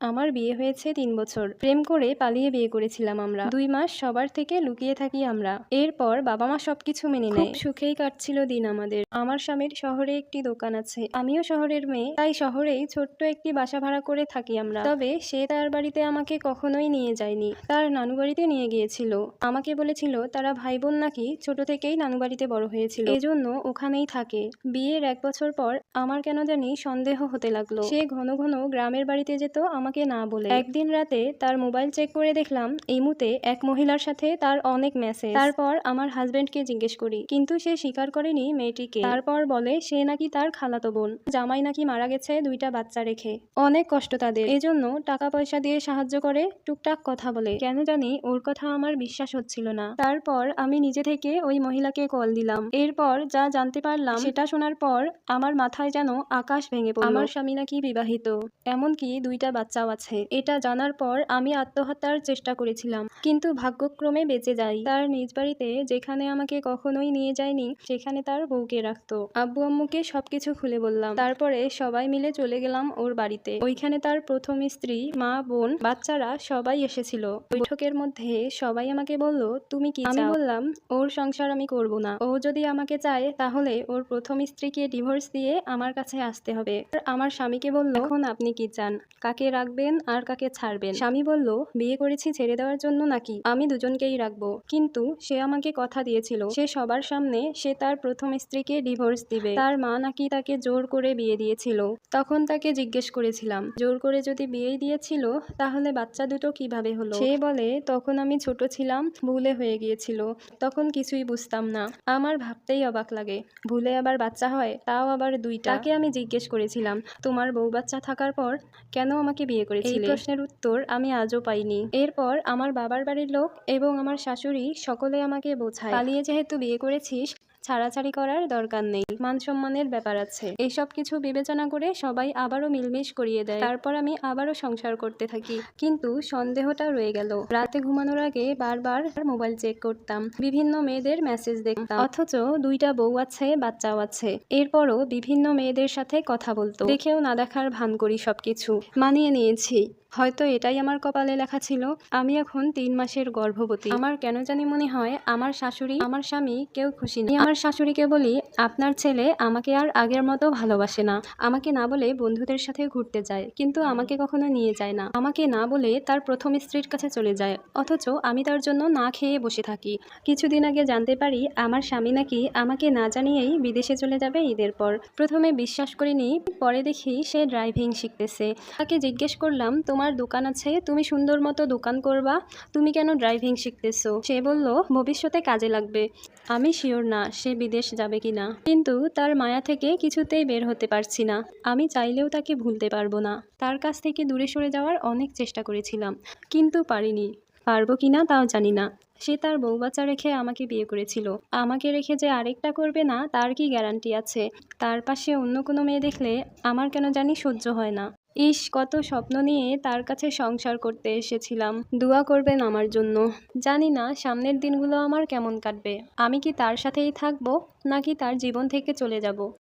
আমার বিয়ে হয়েছে তিন বছর। প্রেম করে পালিয়ে বিয়ে করেছিলাম আমরা। দুই মাস সবার থেকে লুকিয়ে থাকি আমরা। এরপর বাবা মা সবকিছু মেনে নেয়। সুখেই কাটছিল দিন আমাদের। আমার স্বামীর শহরে একটি দোকান আছে। আমিও শহরের মেয়ে। তাই শহরেই ছোট্ট একটি বাসা ভাড়া করে থাকি আমরা। তবে সে তার বাড়িতে আমাকে কখনোই নিয়ে যায়নি। তার নানু বাড়িতে নিয়ে গিয়েছিল। আমাকে বলেছিল তারা ভাই বোন নাকি ছোট থেকেই নানু বাড়িতে বড় হয়েছিল। এজন্য ওখানেই থাকে। বিয়ের এক বছর পর আমার কেন জানি সন্দেহ হতে লাগল। সে ঘন ঘন গ্রামের বাড়িতে যেত আমাকে না বলে। একদিন রাতে তার মোবাইল চেক করে দেখলাম, এই মুহূর্তে এক মহিলার সাথে তার অনেক মেসেজ তারপর আমার হাজবেন্ডকে জিজ্ঞেস করি, কিন্তু সে স্বীকার করেনি মেয়েটিকে? তারপর বলে, সে নাকি তার খালাতো বোন। জামাই নাকি মারা গেছে দুইটা বাচ্চা রেখে। অনেক কষ্ট তাদের। এজন্য টাকা পয়সা দিয়ে সাহায্য করে, টুকটাক কথা বলে। কেন জানি ওর কথা আমার বিশ্বাস হচ্ছিল না। তারপর আমি নিজে থেকে ওই মহিলাকে কল দিলাম। এরপর যা জানতে পারলাম, সেটা শোনার পর আমার মাথায় যেন আকাশ ভেঙে পড়ল। আমার স্বামী নাকি বিবাহিত। এমনকি দুইটা বাচ্চাও আছে। এটা জানার পর আমি আত্মহত্যার চেষ্টা করেছিলাম। কিন্তু ভাগ্যক্রমে বেঁচে যাই। তার নিজ বাড়িতে যেখানে আমাকে কখনোই নিয়ে যায়নি সেখানে তার বউকে রাখতো। আব্বু আম্মুকে সবকিছু খুলে বললাম। তারপরে সবাই মিলে চলে গেলাম ওর বাড়িতে। ওইখানে তার প্রথম স্ত্রী মা বোন বাচ্চারা সবাই এসেছিল। বৈঠকের মধ্যে সবাই আমাকে বলল তুমি কি আমি বললাম ওর সংসার আমি করব না। ও যদি আমাকে চায় তাহলে ওর প্রথম স্ত্রীকে ডিভোর্স দিয়ে আমার কাছে আসতে হবে। আর আমার স্বামীকে বলল এখন আপনি কি চান? কাকে রাখবেন আর কাকে ছাড়বেন? স্বামী বলল, বিয়ে করেছি ছেড়ে দেওয়ার জন্য নাকি? আমি দুজনকেই রাখব। কিন্তু সে আমাকে কথা দিয়েছিল, সে সবার সামনে, সে তার প্রথম স্ত্রীকে ডিভোর্স দিবে। তার মা নাকি তাকে জোর করে বিয়ে দিয়েছিল। তখন তাকে জিজ্ঞেস করেছিলাম, জোর করে যদি বিয়েই দিয়েছিল, তাহলে বাচ্চা দুটো কীভাবে হলো? সে বলে, তখন আমি ছোট ছিলাম, ভুলে হয়ে গিয়েছিল। তখন কিছুই বুঝতাম না। আমার ভাবতেই অবাক লাগে। ভুলে আবার বাচ্চা হয়, তাও আবার দুইটা। তাকে আমি জিজ্ঞেস করেছিলাম, তোমার বউ বাচ্চা থাকার পর কেন আমাকে বিয়ে করেছিলে এই প্রশ্নের উত্তর আমি আজও পাইনি। এরপর আমার বাবার বাড়ির লোক এবং আমার শাশুড়ি সকলে আমাকে বোঝায়। পালিয়ে যেহেতু বিয়ে করেছিস ছাড়াছাড়ি করার দরকার নেই। মান সম্মানের ব্যাপার আছে। এইসব কিছু বিবেচনা করে সবাই আবারও মিলমিশ করিয়ে দেয়। তারপর আমি আবারও সংসার করতে থাকি। কিন্তু সন্দেহটা রয়ে গেল। রাতে ঘুমানোর আগে বারবার মোবাইল চেক করতাম। বিভিন্ন মেয়েদের মেসেজ দেখতাম। অথচ দুইটা বউ আছে, বাচ্চাও আছে। এরপরও বিভিন্ন মেয়েদের সাথে কথা বলতো। দেখেও না দেখার ভান করি সবকিছু। মানিয়ে নিয়েছি। হয়তো এটাই আমার কপালে লেখা ছিল, আমি এখন তিন মাসের গর্ভবতী। আমার কেন জানি মনে হয়, আমার শাশুড়ি, আমার স্বামী কেউ খুশি নেই আমার শাশুড়িকে বলি, আপনার ছেলে আমাকে আর আগের মতো ভালোবাসে না। আমাকে না বলে বন্ধুদের সাথে ঘুরতে যায়, কিন্তু আমাকে কখনো নিয়ে যায় না। আমাকে না বলে তার প্রথম স্ত্রীর কাছে চলে যায়, অথচ আমি তার জন্য না খেয়ে বসে থাকি। কিছুদিন আগে জানতে পারি, আমার স্বামী নাকি আমাকে না জানিয়েই বিদেশে চলে যাবে ঈদের পর। প্রথমে বিশ্বাস করিনি, পরে দেখি সে ড্রাইভিং শিখতেছে। তাকে জিজ্ঞেস করলাম তোমার দোকান আছে, তুমি সুন্দর মতো দোকান করবা, তুমি কেন ড্রাইভিং শিখতেছো? সে বলল, ভবিষ্যতে কাজে লাগবে। আমি শিওর না, সে বিদেশ যাবে কি না কিন্তু তার মায়া থেকে কিছুতেই বের হতে পারছি না। আমি চাইলেও তাকে ভুলতে পারব না। তার কাছ থেকে দূরে সরে যাওয়ার অনেক চেষ্টা করেছিলাম, কিন্তু পারিনি। পারব কিনা তাও জানি না। সে তার বউ বাচ্চা রেখে আমাকে বিয়ে করেছিল। আমাকে রেখে যে আরেকটা করবে না, তার কি গ্যারান্টি আছে? তার পাশে অন্য কোনো মেয়ে দেখলে আমার কেন জানি সহ্য হয় না। ইস, কত স্বপ্ন নিয়ে তার কাছে সংসার করতে এসেছিলাম। দোয়া করবেন আমার জন্য। জানি না সামনের দিনগুলো আমার কেমন কাটবে। আমি কি তার সাথেই থাকব, নাকি তার জীবন থেকে চলে যাব?